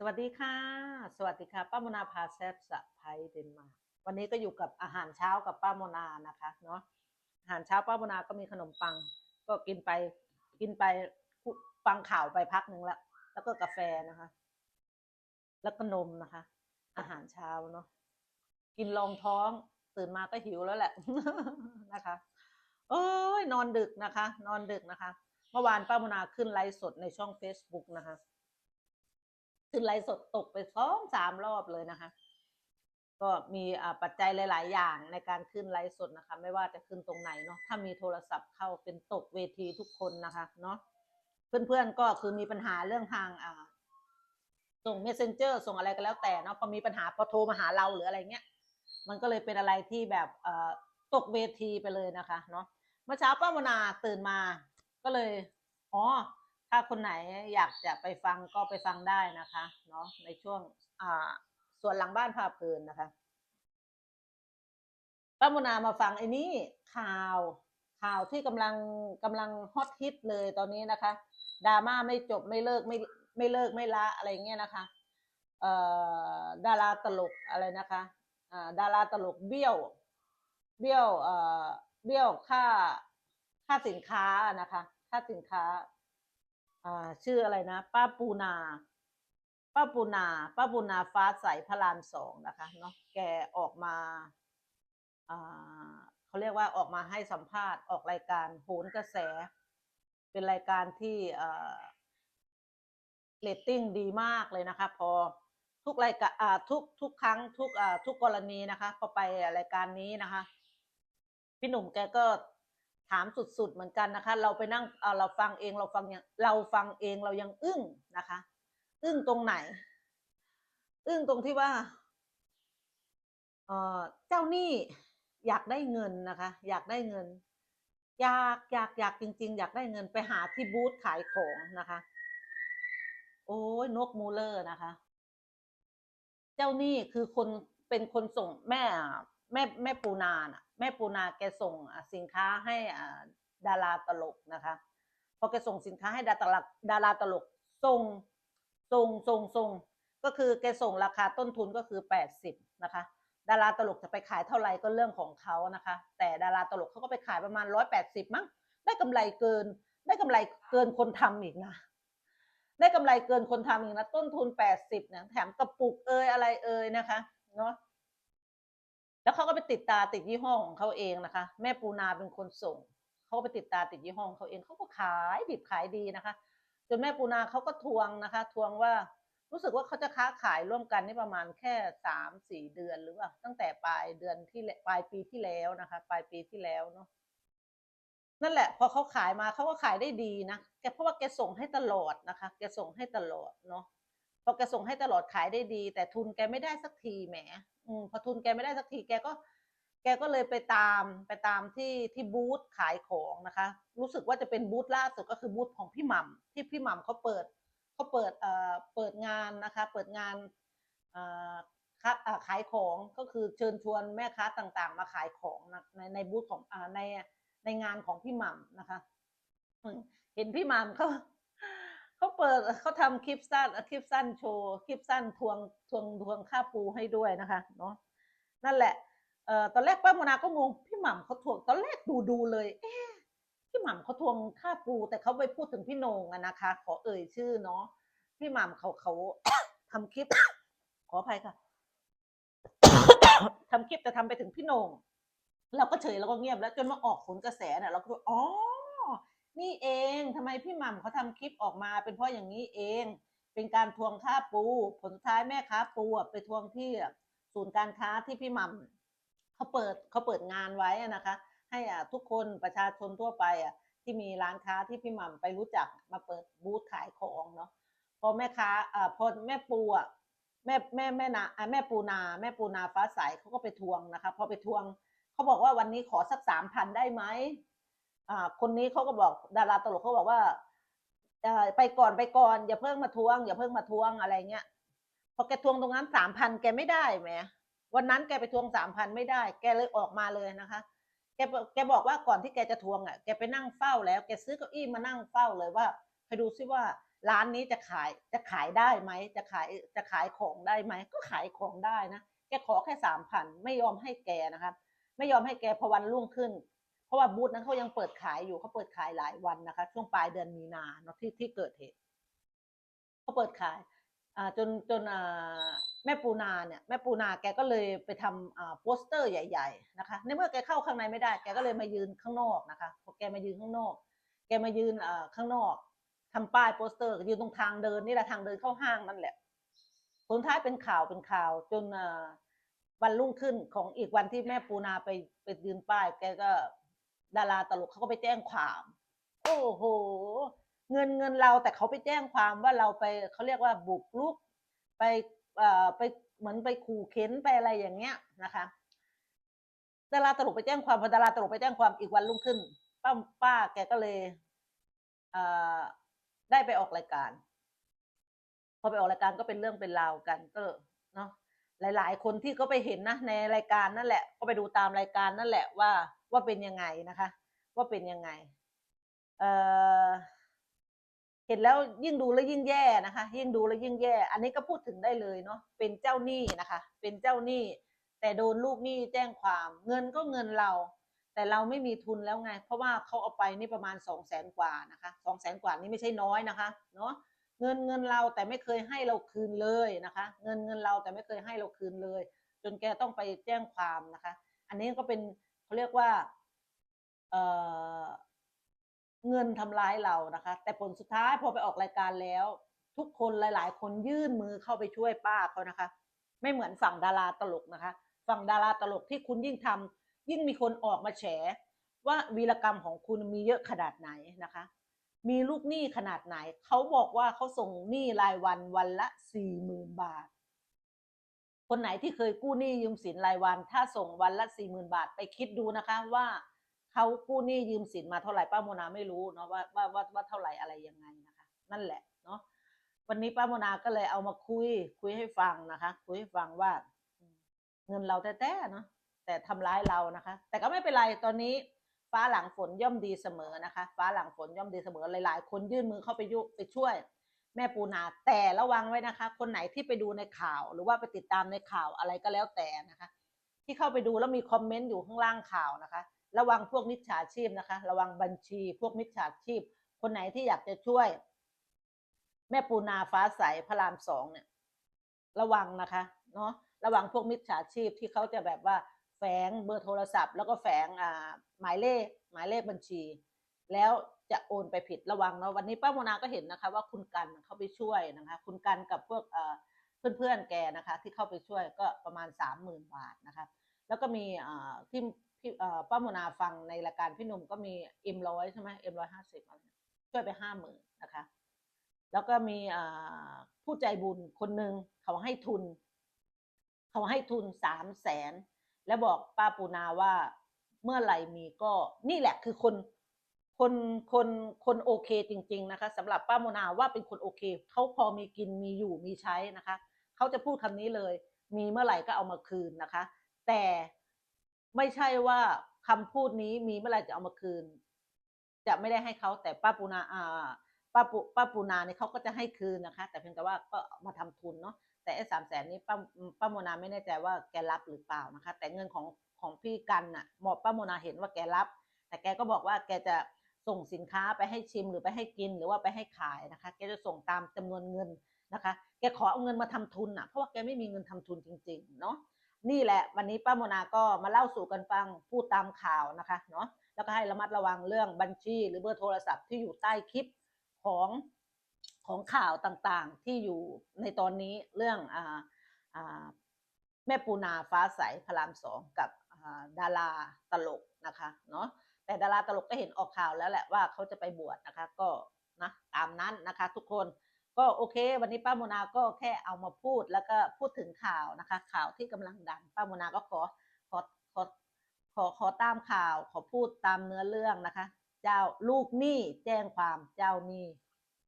สวัสดีค่ะ สวัสดีค่ะ ป้าโมนาพาแซบสะไพเดนมาร์กวันนี้ก็อยู่กับอาหารเช้ากับป้าโมนานะคะเนาะอาหารเช้าป้าโมนาก็มีขนมปัง ก็กินไปกินไปฟังข่าวไปพักหนึ่งแล้วแล้วก็กาแฟนะคะ แล้วก็นมนะคะ อาหารเช้าเนาะกินรองท้องตื่นมาก็หิวแล้วแหละนะคะโอ้ยนอนดึกนะคะ นอนดึกนะคะ เมื่อวานป้าโมนาขึ้นไลฟ์สดในช่อง Facebook นะคะ ขึ้นไลฟ์สดตกไปสองสามรอบเลยนะคะ ก็มีอ่าปัจจัยหลาย ๆ อย่างในการขึ้นไลฟ์สดนะคะ ไม่ว่าจะขึ้นตรงไหนเนาะถ้ามีโทรศัพท์เข้าเป็นตกเวทีทุกคนนะคะเนาะเพื่อน ๆ ก็คือมีปัญหาเรื่องทางอ่าส่ง messenger ส่งอะไรก็แล้วแต่เนาะพอมีปัญหาพอโทรมาหาเราหรืออะไรเงี้ยมันก็เลยเป็นอะไรที่แบบอ่อตกเวทีไปเลยนะคะเนาะเมื่อเช้าป้าวนาตื่นมาก็เลยอ๋อ ถ้าคนไหนอยากจะไปฟังก็ไปฟังได้นะคะเนาะในช่วงอ่าส่วนหลังบ้านพาเพลินนะคะป้ามุนามาฟังไอ้นี่ข่าวข่าวที่กำลังกำลังฮอตฮิตเลยตอนนี้นะคะดราม่าไม่จบไม่เลิกไม่ไม่เลิกไม่ละอะไรเงี้ยนะคะเอ่อดาราตลกอะไรนะคะอ่าดาราตลกเบี้ยว เบี้ยวเอ่อเบี้ยวค่าค่าสินค้านะคะ ค่าสินค้า ชื่ออะไรนะ ป้าปูนา ป้าปูนา ป้าปูนาฟ้าใสพระรามสองนะคะเนาะแกออกมาอ่าเขาเรียกว่าออกมาให้สัมภาษณ์ออกรายการโหนกระแส เป็นรายการที่เออเรตติ้งดีมากเลยนะคะ พอทุกรายการอ่าทุกทุกครั้งทุกอ่าทุกกรณีนะคะ พอไปรายการนี้นะคะ พี่หนุ่มแกก็ ถามสุดๆเหมือนกันนะคะ เราไปนั่งเอ่อเราฟังเองเราฟังยังเราฟังเองเรายังอึ้งนะคะ อึ้งตรงไหน อึ้งตรงที่ว่าเอ่อเจ้าหนี้อยากได้เงินนะคะ อยากได้เงิน อยากอยากอยากจริง ๆ อยากได้เงินไปหาที่บูธขายของนะคะ โอ้ยนกมูเลอร์นะคะ เจ้าหนี้คือคนเป็นคนส่งแม่ แม่แม่ปูนาน่ะแม่ปูนาแกส่งสินค้าให้ดาราตลกนะคะพอแกส่งสินค้าให้ดาราดาราตลกส่งส่งส่งส่งก็คือแกส่งราคาต้นทุนก็คือแปดสิบนะคะดาราตลกจะไปขายเท่าไหร่ก็เรื่องของเขานะคะ แต่ดาราตลกเขาก็ไปขายประมาณร้อยแปดสิบมั้งได้กำไรเกิน ได้กำไรเกินคนทำอีกนะได้กำไรเกินคนทำอีกนะต้นทุนแปดสิบเนี่ยแถมกระปุกเอยอะไรเอยนะคะเนาะ แล้วเขาก็ไปติดตาติดยี่ห้อของเขาเองนะคะ แม่ปูนาเป็นคนส่งเขาไปติดตาติดยี่ห้อของเขาเองเขาก็ขายดิบขายดีนะคะ จนแม่ปูนาเขาก็ทวงนะคะ ทวงว่ารู้สึกว่าเขาจะค้าขายร่วมกันนี่ประมาณแค่สามสี่เดือนหรือว่าตั้งแต่ปลายเดือนที่ปลายปีที่แล้วนะคะ ปลายปีที่แล้วเนาะนั่นแหละ พอเขาขายมาเขาก็ขายได้ดีนะแกเพราะว่าแกส่งให้ตลอดนะคะ แกส่งให้ตลอดเนาะ พอแกส่งให้ตลอดขายได้ดี แต่ทุนแกไม่ได้สักทีแหมอืมพอทุนแกไม่ได้สักทีแกก็ แกก็เลยไปตามไปตามที่ที่บูธขายของนะคะ รู้สึกว่าจะเป็นบูธล่าสุดก็คือบูธของพี่หม่ำที่พี่หม่ำเขาเปิดเขาเปิดเอ่อเปิดงานนะคะ เปิดงานเอ่อค้าเอ่อขายของก็คือเชิญชวนแม่ค้าต่างๆ มาขายของในในบูธของอ่าในในงานของพี่หม่ำนะคะ เห็นพี่หม่ำเขา เขาเปิดเขาทำคลิปสั้นคลิปสั้นโชว์คลิปสั้นทวงทวงทวงค่าปูให้ด้วยนะคะเนาะนั่นแหละเอ่อตอนแรกป้าโมนาก็งงพี่หม่ำเขาทวงตอนแรกดูดูเลยเอ๊ะพี่หม่ำเขาทวงค่าปู แต่เขาไปพูดถึงพี่โหนงอะนะคะ ขอเอ่ยชื่อเนาะพี่หม่ำเขาเขาทำคลิป ขออภัยค่ะทำคลิปแต่ทำไปถึงพี่โหนงเราก็เฉยแล้วก็เงียบแล้วจนมาออกผลกระแสเนี่ยเราก็อ๋อ นี่เองทำไมพี่หม่ำเขาทำคลิปออกมาเป็นเพราะอย่างนี้เอง เป็นการทวงค่าปู ผลท้ายแม่ค้าปูไปทวงที่ศูนย์การค้าที่พี่หม่ำเขาเปิดเขาเปิดงานไว้นะคะ ให้ทุกคนประชาชนทั่วไปอะที่มีร้านค้าที่พี่หม่ำไปรู้จักมาเปิดบูธขายของเนาะพอแม่ค้าอ่าพอแม่ปูอะแม่แม่แม่นาแม่ปูนาแม่ปูนาฟ้าใสเขาก็ไปทวงนะคะ พอไปทวงเขาบอกว่าวันนี้ขอสักสามพันได้ไหม อ่าคนนี้เขาก็บอกดาราตลกเขาบอกว่าอ่อไปก่อนไปก่อนอย่าเพิ่งมาทวง อย่าเพิ่งมาทวงอะไรเงี้ยพอแกทวงตรงนั้นสามพันแกไม่ได้แหมวันนั้นแกไปทวงสามพันไม่ได้ แกเลยออกมาเลยนะคะแกบอกแกบอกว่าก่อนที่แกจะทวงอะแกไปนั่งเฝ้าแล้ว แกซื้อเก้าอี้มานั่งเฝ้าเลยว่าไปดูซิว่าร้านนี้จะขายจะขายได้ไหมจะขายจะขายของได้ไหมก็ขายของได้นะแกขอแค่สามพันไม่ยอมให้แกนะครับไม่ยอมให้แกพอวันรุ่งขึ้น เพราะว่าบูธนั้นเขายังเปิดขายอยู่เขาเปิดขายหลายวันนะคะ ช่วงปลายเดือนมีนาเนาะที่ที่เกิดเหตุเขาเปิดขายอ่าจนจนอ่าแม่ปูนาเนี่ยแม่ปูนาแกก็เลยไปทำอ่าโปสเตอร์ใหญ่ ๆนะคะในเมื่อแกเข้าข้างในไม่ได้ แกก็เลยมายืนข้างนอกนะคะพอแกมายืนข้างนอก แกมายืนอ่าข้างนอกทำป้ายโปสเตอร์ยืนตรงทางเดินนี่แหละทางเดินเข้าห้างนั่นแหละผลท้ายเป็นข่าวเป็นข่าวจนอ่าวันรุ่งขึ้นของอีกวันที่แม่ปูนาไปไปยืนป้าย แกก็ ดาราตลกเขาก็ไปแจ้งความ โอ้โห เงินเงินเราแต่เขาไปแจ้งความว่าเราไปเขาเรียกว่าบุกรุก ไปเอ่อไปเหมือนไปขู่เข็นไปอะไรอย่างเงี้ยนะคะดาราตลกไปแจ้งความพอดาราตลกไปแจ้งความอีกวันรุ่งขึ้น ป้าป้าแกก็เลยเอ่อได้ไปออกรายการ พอไปออกรายการก็เป็นเรื่องเป็นราวกันก็เนาะ หลาย ๆ คนที่ก็ไปเห็นนะในรายการนั่นแหละ ก็ไปดูตามรายการนั่นแหละว่าว่าเป็นยังไงนะคะ ว่าเป็นยังไงเอ่อเห็นแล้วยิ่งดูแล้วยิ่งแย่นะคะ ยิ่งดูแล้วยิ่งแย่ อันนี้ก็พูดถึงได้เลยเนาะเป็นเจ้าหนี้นะคะ เป็นเจ้าหนี้ แต่โดนลูกหนี้แจ้งความ เงินก็เงินเรา แต่เราไม่มีทุนแล้วไง เพราะว่าเขาเอาไปนี่ประมาณสองแสนกว่านะคะสองแสนกว่านี่ไม่ใช่น้อยนะคะ เนาะ เงินเงินเราแต่ไม่เคยให้เราคืนเลยนะคะ เงินเงินเราแต่ไม่เคยให้เราคืนเลย จนแกต้องไปแจ้งความนะคะ อันนี้ก็เป็นเขาเรียกว่าเเงินทำร้ายเรานะคะ แต่ผลสุดท้ายพอไปออกรายการแล้ว ทุกคนหลาย ๆ คนยื่นมือเข้าไปช่วยป้าเขานะคะ ไม่เหมือนฝั่งดาราตลกนะคะ ฝั่งดาราตลกที่คุณยิ่งทำยิ่งมีคนออกมาแฉว่าวีรกรรมของคุณมีเยอะขนาดไหนนะคะ มีลูกหนี้ขนาดไหน เขาบอกว่าเขาส่งหนี้รายวันวันละสี่หมื่นบาท คนไหนที่เคยกู้หนี้ยืมสินรายวัน ถ้าส่งวันละสี่หมื่นบาทไปคิดดูนะคะว่าเขากู้หนี้ยืมสินมาเท่าไหร่ป้าโมนาไม่รู้เนาะว่าว่าว่าว่าเท่าไหร่อะไรยังไงนะคะ นั่นแหละเนาะวันนี้ป้าโมนาก็เลยเอามาคุย คุยให้ฟังนะคะ คุยให้ฟังว่า เงินเราแท้ๆเนาะแต่ทำร้ายเรานะคะ แต่ก็ไม่เป็นไรตอนนี้ ฟ้าหลังฝนย่อมดีเสมอนะคะ ฟ้าหลังฝนย่อมดีเสมอหลาย ๆ คนยื่นมือเข้าไปยุไปช่วย แม่ปูนาแต่ระวังไว้นะคะ คนไหนที่ไปดูในข่าว หรือว่าไปติดตามในข่าวอะไรก็แล้วแต่นะคะ ที่เข้าไปดูแล้วมีคอมเมนต์อยู่ข้างล่างข่าวนะคะ ระวังพวกมิจฉาชีพนะคะ ระวังบัญชี พวกมิจฉาชีพ คนไหนที่อยากจะช่วย แม่ปูนาฟ้าใสพระรามสองเนี่ย ระวังนะคะ เนาะระวังพวกมิจฉาชีพที่เขาจะแบบว่า แฝงเบอร์โทรศัพท์ แล้วก็แฝงอ่าหมายเลขหมายเลขบัญชี แล้วจะโอนไปผิดระวังเนาะวันนี้ป้าโมนาก็เห็นนะคะว่าคุณกันเข้าไปช่วยนะคะ คุณกันกับพวกเอ่อเพื่อนๆแกนะคะ ที่เข้าไปช่วยก็ประมาณสามหมื่นบาทนะคะแล้วก็มีอ่อที่ที่ป้าโมนาฟังในรายการพี่หนุ่มก็มีเอ็มร้อยใช่ไหมเอ็มร้อยห้าสิบช่วยไปห้าหมื่นนะคะ แล้วก็มีอ่าผู้ใจบุญคนหนึ่งเขาให้ทุน เขาให้ทุนสามแสน แล้วบอกป้าปูนาว่าเมื่อไหร่มีก็นี่แหละคือคนคนคนคนโอเคจริง ๆ นะคะสำหรับป้าโมนาว่าเป็นคนโอเคเขาพอมีกินมีอยู่มีใช้นะคะเขาจะพูดคำนี้เลย มีเมื่อไหร่ก็เอามาคืนนะคะ แต่ไม่ใช่ว่าคำพูดนี้มีเมื่อไหร่จะเอามาคืน จะไม่ได้ให้เขาแต่ป้าปูนาอ่าป้าปูป้าปูนาเนี่ยเขาก็จะให้คืนนะคะ แต่เพียงแต่ว่าก็มาทำทุนเนาะ แต่ไอ้สามแสนนี้ป้าป้าโมนาไม่แน่ใจว่าแกรับหรือเปล่านะคะ แต่เงินของของพี่กันน่ะหมอป้าโมนาเห็นว่าแกรับ แต่แกก็บอกว่าแกจะส่งสินค้าไปให้ชิมหรือไปให้กินหรือว่าไปให้ขายนะคะ แกจะส่งตามจำนวนเงินนะคะ แกขอเอาเงินมาทำทุนอะ เพราะว่าแกไม่มีเงินทำทุนจริง ๆ เนาะ นี่แหละวันนี้ป้าโมนาก็มาเล่าสู่กันฟังพูดตามข่าวนะคะเนาะ แล้วก็ให้ระมัดระวังเรื่องบัญชี หรือเบอร์โทรศัพท์ที่อยู่ใต้คลิปของ ของข่าวต่างๆที่อยู่ในตอนนี้เรื่องออแม่ปูนาฟ้าใสพระรามสองกับดาราตลกนะคะเนาะแต่ดาราตลกก็เห็นออกข่าวแล้วแหละว่าเขาจะไปบวชนะคะก็นะตามนั้นนะคะทุกคนก็โอเค วันนี้ป้าโมนาก็แค่เอามาพูดแล้วก็พูดถึงข่าวนะคะ ข่าวที่กำลังดังป้าโมนาก็ขอขอขอขอขอตามข่าวขอพูดตามเนื้อเรื่องนะคะ เจ้าลูกหนี้แจ้งความเจ้าหนี้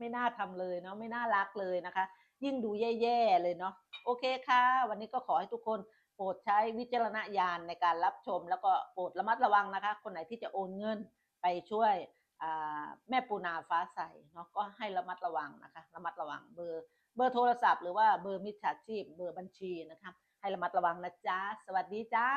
ไม่น่าทำเลยเนาะไม่น่ารักเลยนะคะ ยิ่งดูแย่ๆเลยเนาะโอเคค่ะ วันนี้ก็ขอให้ทุกคนโปรดใช้วิจารณญาณในการรับชม แล้วก็โปรดระมัดระวังนะคะ คนไหนที่จะโอนเงินไปช่วยแม่ปูนาฟ้าใสเนาะก็ให้ระมัดระวังนะคะ ระมัดระวังเบอร์เบอร์โทรศัพท์หรือว่าเบอร์มิจฉาชีพ เบอร์บัญชีนะคะให้ระมัดระวังนะจ๊ะสวัสดีจ้า